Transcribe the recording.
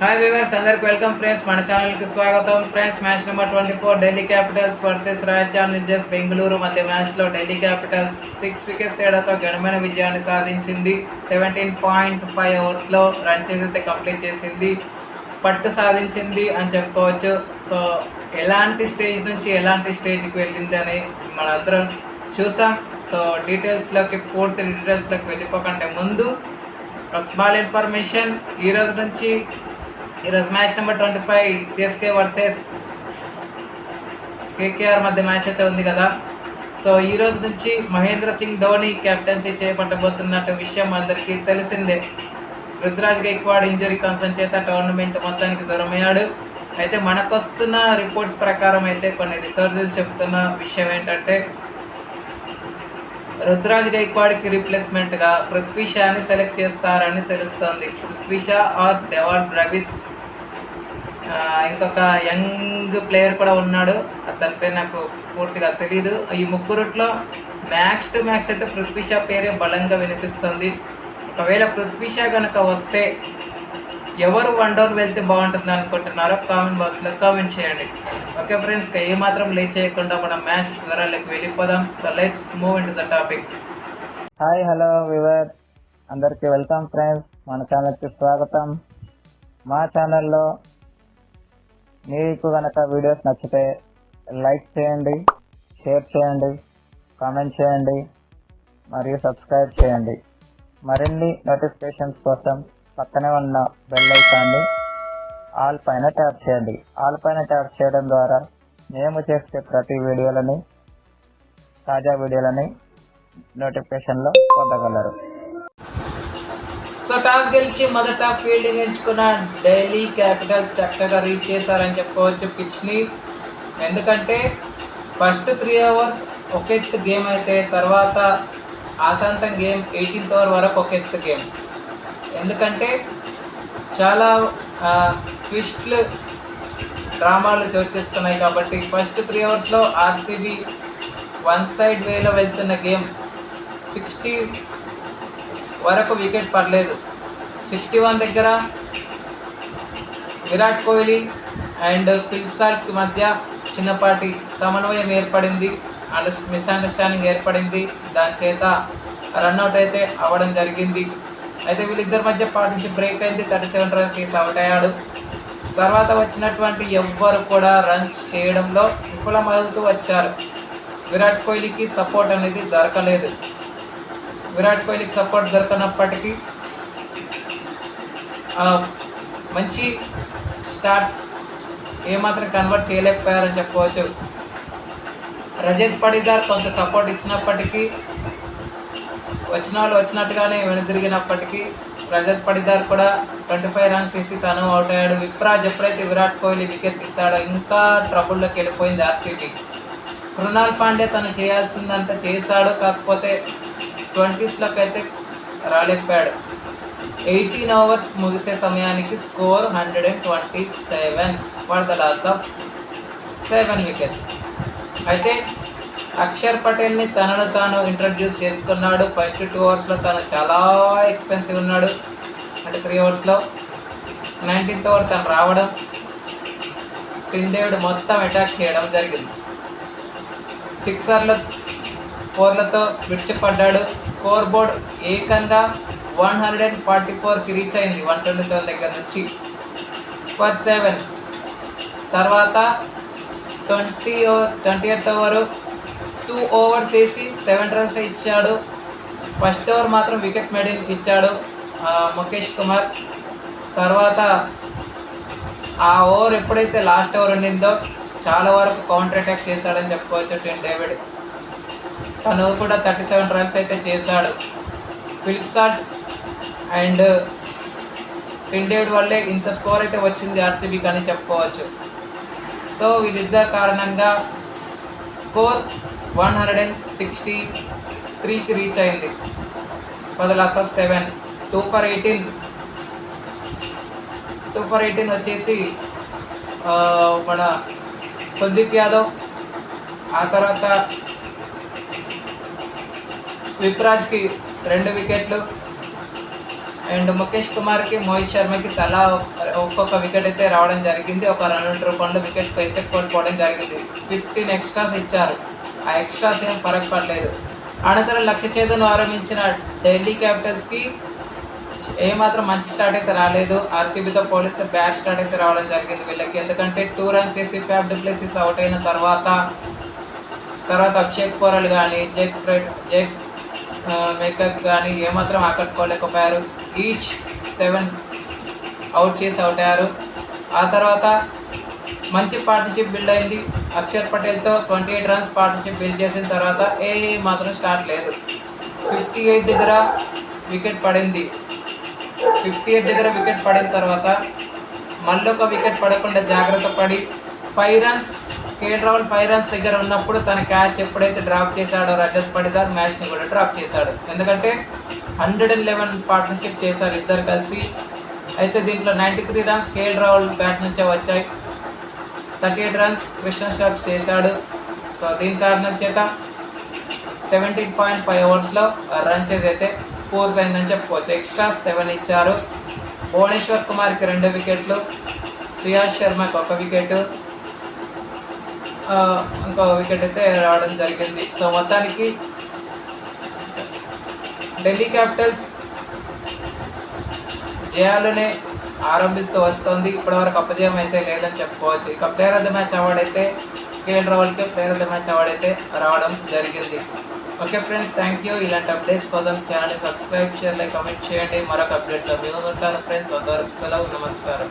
Hi viewers అందరికి welcome friends మన ఛానల్కి స్వాగతం. Friends match number twenty four Delhi Capitals versus Royal Challengers Bengaluru మధ్య మ్యాచ్లో ఢిల్లీ క్యాపిటల్స్ సిక్స్ వికెట్స్ తేడాతో ఘనమైన విజయాన్ని సాధించింది. సెవెంటీన్ పాయింట్ ఫైవ్ అవర్స్లో రన్ చేసి కంప్లీట్ చేసింది. పట్టు సాధించింది అని చెప్పుకోవచ్చు. సో ఎలాంటి స్టేజ్ నుంచి ఎలాంటి స్టేజ్కి వెళ్ళింది అని మనందరం చూసాం. సో డీటెయిల్స్లోకి పూర్తి డీటెయిల్స్లోకి వెళ్ళిపోకంటే ముందు స్మాల్ ఇన్ఫర్మేషన్ ఈ రోజు నుంచి ఈరోజు match number twenty five CSK versus KKR మధ్య మ్యాచ్ అయితే ఉంది కదా. సో ఈ రోజు నుంచి మహేంద్ర సింగ్ ధోని కెప్టెన్సీ చేపట్టబోతున్నట్టు విషయం అందరికీ తెలిసిందే. రుద్రాజ్ గైక్వాడ్ ఇంజరీ కన్సర్న్ చేత టోర్నమెంట్ మొత్తానికి దూరమయ్యాడు. అయితే మనకు వస్తున్న రిపోర్ట్స్ ప్రకారం అయితే కొన్ని రిసర్చెస్ చెప్తున్న విషయం ఏంటంటే రుద్రాజ్ గైక్వాడ్కి రీప్లేస్మెంట్గా పృథ్వీ షాని సెలెక్ట్ చేస్తారని తెలుస్తోంది. Prithvi Shaw or Dewald Brevis ఇంకొక యంగ్ ప్లేయర్ కూడా ఉన్నాడు. అతని పేరు నాకు పూర్తిగా తెలియదు ఈ ముగ్గురుట్లో మ్యాక్స్ టు మ్యాక్స్ అయితే పృథ్వీ షా పేరే బలంగా వినిపిస్తుంది. ఒకవేళ పృథ్వీ షా కనుక వస్తే ఎవరు వన్ డౌన్ వెళ్తే బాగుంటుంది అనుకుంటున్నారో కామెంట్ బాక్స్లో కామెంట్ చేయండి. ఓకే ఫ్రెండ్స్ ఇక ఏమాత్రం లేట్ చేయకుండా మనం మ్యాచ్ వివరాలకు వెళ్ళిపోదాం. So let's move in the topic hi hello viewer అందరికీ వెల్కమ్ ఫ్రెండ్స్ మన ఛానల్కి స్వాగతం. మా ఛానల్లో మీకు కనుక వీడియోస్ నచ్చితే లైక్ చేయండి షేర్ చేయండి కామెంట్ చేయండి మరియు సబ్స్క్రైబ్ చేయండి. మరిన్ని నోటిఫికేషన్స్ కోసం పక్కనే ఉన్న బెల్ ఐకాన్ని ఆల్ పైన ట్యాప్ చేయండి. ఆల్ పైన ట్యాప్ చేయడం ద్వారా మేము చేసే ప్రతి వీడియోలని తాజా వీడియోలని నోటిఫికేషన్లో పొందగలరు. సో టాస్ గెలిచి మొదట ఫీల్డింగ్ ఎంచుకున్న ఢిల్లీ క్యాపిటల్స్ చక్కగా రీచ్ చేశారని చెప్పుకోవచ్చు పిచ్ని. ఎందుకంటే ఫస్ట్ త్రీ అవర్స్ ఒక ఎత్తు గేమ్ అయితే తర్వాత ఆశాంతం గేమ్ ఎయిటీన్త్ ఓవర్ వరకు ఒక ఎత్తు గేమ్ ఎందుకంటే చాలా ట్విస్ట్లు డ్రామాలు చోటు చేసుకున్నాయి కాబట్టి ఫస్ట్ త్రీ అవర్స్లో ఆర్సీబీ వన్ సైడ్ వేలో వెళ్తున్న గేమ్ సిక్స్టీ వరకు వికెట్ పడలేదు. సిక్స్టీ వన్ దగ్గర విరాట్ కోహ్లీ అండ్ ఫిల్ప్సాల్ట్ మధ్య చిన్నపాటి సమన్వయం ఏర్పడింది. అండ్ మిస్అండర్స్టాండింగ్ ఏర్పడింది. దాని చేత రన్అట్ అయితే అవ్వడం జరిగింది. అయితే వీళ్ళిద్దరి మధ్య పాటించి బ్రేక్ అయింది థర్టీ సెవెన్ రన్స్ తీసి అవుట్ అయ్యాడు. తర్వాత వచ్చినటువంటి ఎవ్వరు కూడా రన్స్ చేయడంలో విఫలమవుతూ వచ్చారు. విరాట్ కోహ్లీకి సపోర్ట్ అనేది దొరకలేదు. విరాట్ కోహ్లీకి సపోర్ట్ దొరకనప్పటికీ మంచి స్టార్ట్స్ ఏమాత్రం కన్వర్ట్ చేయలేకపోయారని చెప్పవచ్చు రజత్ పడిదార్ కొంత సపోర్ట్ ఇచ్చినప్పటికీ వచ్చిన వాళ్ళు వచ్చినట్టుగానే వెనుదిరిగినప్పటికీ రజత్ పడిదార్ కూడా ట్వంటీ ఫైవ్ రన్స్ తీసి తను అవుట్ అయ్యాడు. విప్రాజ్ ఎప్పుడైతే విరాట్ కోహ్లీ వికెట్ తీసాడో ఇంకా ట్రబుల్లోకి వెళ్ళిపోయింది ఆర్సీబీ కృణాల్ పాండే తను చేయాల్సిందంతా చేశాడు కాకపోతే ట్వంటీస్లోకి అయితే రాలేకపోయాడు ఎయిటీన్ అవర్స్ ముగిసే సమయానికి score hundred and twenty seven for the loss of seven wickets అయితే అక్షర్ పటేల్ని తనను తాను ఇంట్రడ్యూస్ చేసుకున్నాడు. ఫస్ట్ టూ అవర్స్లో తను చాలా ఎక్స్పెన్సివ్ ఉన్నాడు. అంటే త్రీ అవర్స్లో. నైన్టీన్త్ ఓవర్ తను రావడం టిండేవుడు మొత్తం అటాక్ చేయడం జరిగింది. సిక్సర్ల ఫోర్లతో విడిచిపడ్డాడు. స్కోర్ బోర్డ్ ఏకంగా వన్ హండ్రెడ్ అండ్ ఫార్టీ ఫోర్కి రీచ్ అయింది వన్ ట్వంటీ సెవెన్ దగ్గర నుంచి. ఫర్ సెవెన్ తర్వాత twenty over twenty eighth over two overs వేసి సెవెన్ రన్స్ ఇచ్చాడు. ఫస్ట్ ఓవర్ మాత్రం వికెట్ మెడిన్ ఇచ్చాడు ముఖేష్ కుమార్. తర్వాత ఆ ఓవర్ ఎప్పుడైతే లాస్ట్ ఓవర్ ఉండిందో చాలా వరకు కౌంటర్ అటాక్ చేశాడని చెప్పుకోవచ్చు టిన్ డేవిడ్. తను కూడా థర్టీ సెవెన్ రన్స్ అయితే చేశాడు. ఫిలిప్సాట్ అండ్ టిన్ డేవిడ్ వల్లే ఇంత స్కోర్ అయితే వచ్చింది ఆర్సీబీకి అని చెప్పుకోవచ్చు. సో వీళ్ళిద్దరు కారణంగా score one hundred and sixty త్రీకి రీచ్ అయింది. పది loss of seven two for eighteen two for eighteen వచ్చేసి మన కుల్దీప్ యాదవ్ ఆ తర్వాత విప్రాజ్కి రెండు వికెట్లు. అండ్ ముఖేష్ కుమార్కి మోహిత్ శర్మకి తలా ఒక్కొక్క వికెట్ అయితే రావడం జరిగింది. ఒక రెండు రూపాయలు వికెట్ అయితే కోల్పోవడం జరిగింది. ఫిఫ్టీన్ ఎక్స్ట్రాస్ ఇచ్చారు. ఆ ఎక్స్ట్రాస్ ఏం ఫరక్ పడలేదు. అనంతరం లక్ష్య చేతను ఆరంభించిన ఢిల్లీ క్యాపిటల్స్కి ఏమాత్రం మంచి స్టార్ట్ అయితే రాలేదు. ఆర్సీబీతో పోలిస్తే బ్యాడ్ స్టార్ట్ అయితే రావడం జరిగింది వీళ్ళకి. ఎందుకంటే టూ రన్స్ వేసి ఫ్యాబ్ డిప్లెసిస్ అవుట్ అయిన తర్వాత తర్వాత అభిషేక్ పోరల్ కానీ జేక్ ఫ్రెడ్ జేక్ మేకప్ కానీ ఏమాత్రం ఆకట్టుకోలేకపోయారు. ఈచ్ సెవెన్ అవుట్ చేసి అవుట్ అయ్యారు. ఆ తర్వాత మంచి పార్ట్నర్షిప్ బిల్డ్ అయింది. Axar పటేల్తో twenty eight runs partnership build చేసిన తర్వాత ఏ మాత్రం స్టార్ట్ లేదు. ఫిఫ్టీ ఎయిట్ దగ్గర వికెట్ పడింది. ఫిఫ్టీ ఎయిట్ దగ్గర వికెట్ పడిన తర్వాత మళ్ళీ ఒక వికెట్ పడకుండా జాగ్రత్త పడి five runs KL Rahul five runs దగ్గర ఉన్నప్పుడు తన క్యాచ్ ఎప్పుడైతే డ్రాప్ చేశాడో రజత్ పడిదార్ మ్యాచ్ని కూడా డ్రాప్ చేశాడు. ఎందుకంటే హండ్రెడ్ అండ్ లెవెన్ పార్ట్నర్షిప్ చేశారు ఇద్దరు కలిసి. అయితే దీంట్లో ninety three runs KL Rahul bat నుంచే వచ్చాయి. థర్టీ ఎయిట్ రన్స్ కృష్ణ స్టాప్స్ చేశాడు. సో దీని కారణం చేత సెవెంటీన్ పాయింట్ ఫైవ్ ఓవర్స్లో రన్ చేసి అయితే పూర్తయిందని చెప్పుకోవచ్చు. ఎక్స్ట్రా సెవెన్ ఇచ్చారు. భువనేశ్వర్ కుమార్కి రెండు వికెట్లు. సుయాష్ శర్మకి ఒక వికెట్. ఇంకో వికెట్ అయితే రావడం జరిగింది. సో మొత్తానికి ఢిల్లీ క్యాపిటల్స్ జయాలనే ఆరంభిస్తూ వస్తుంది. ఇప్పటివరకు అపజయం అయితే లేదని చెప్పుకోవచ్చు. ఇక player of the match award అయితే KL రాహుల్కి player of the match award అయితే రావడం జరిగింది. ఓకే ఫ్రెండ్స్ థ్యాంక్ యూ ఇలాంటి అప్డేట్స్ కోసం ఛానల్ని సబ్స్క్రైబ్ షేర్ కమెంట్ చేయండి. మరొక అప్డేట్లో మేము ఉంటాను ఫ్రెండ్స్ అంతవరకు సెలవు నమస్కారం.